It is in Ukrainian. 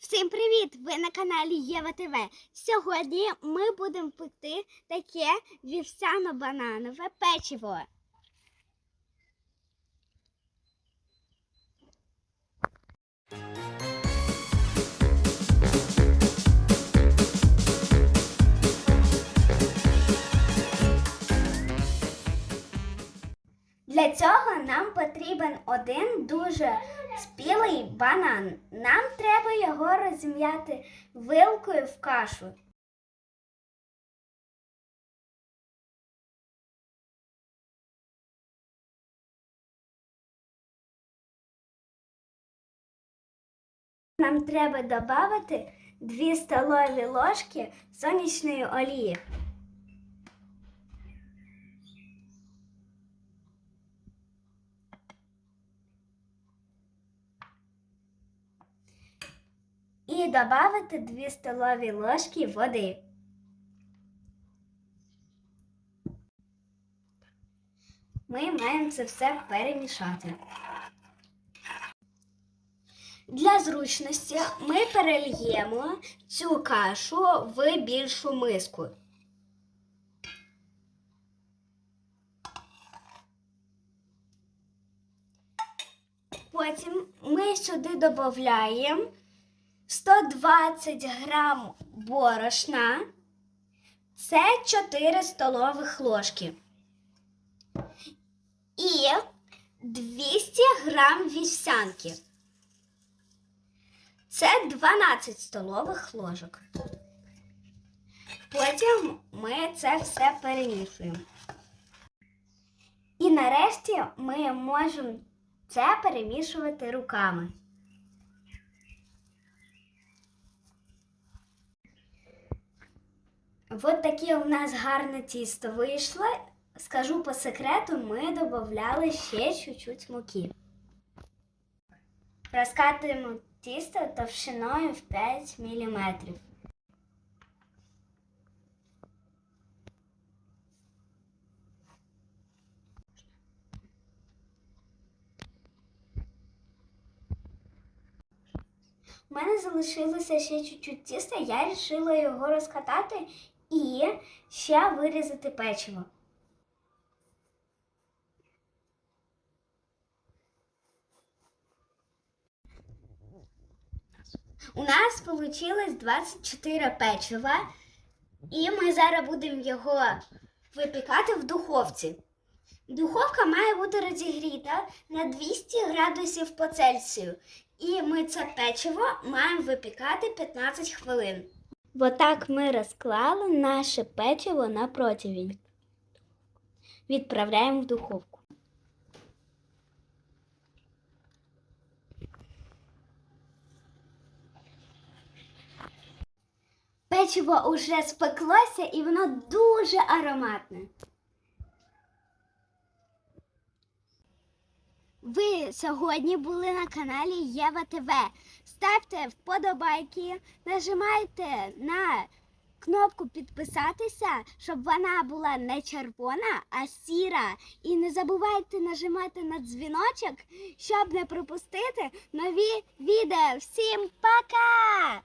Всім привіт! Ви на каналі Єва ТВ. Сьогодні ми будемо пекти таке вівсяно-бананове печиво. Для цього нам потрібен один дуже спілий банан. Нам треба його розім'яти вилкою в кашу. Нам треба додати 2 столові ложки сонячної олії. І додати 2 столові ложки води. Ми маємо це все перемішати. Для зручності ми перельємо цю кашу в більшу миску. Потім ми сюди додаємо 120 грам борошна. Це 4 столових ложки. І 200 грам вівсянки. Це 12 столових ложок. Потім ми це все перемішуємо. І нарешті ми можемо це перемішувати руками. От таке у нас гарне тісто вийшло. Скажу по секрету, ми додавали ще чуть-чуть муки. Розкатуємо тісто товщиною в 5 мм. У мене залишилося ще чуть-чуть тіста, я вирішила його розкатати і ще вирізати печиво. У нас вийшло 24 печива, і ми зараз будемо його випікати в духовці. Духовка має бути розігріта на 200 градусів по Цельсію. І ми це печиво маємо випікати 15 хвилин. Бо так ми розклали наше печиво на противень. Відправляємо в духовку. Печиво уже спеклося і воно дуже ароматне. Ви сьогодні були на каналі Єва ТВ. Ставте вподобайки, нажимайте на кнопку підписатися, щоб вона була не червона, а сіра. І не забувайте нажимати на дзвіночок, щоб не пропустити нові відео. Всім пока!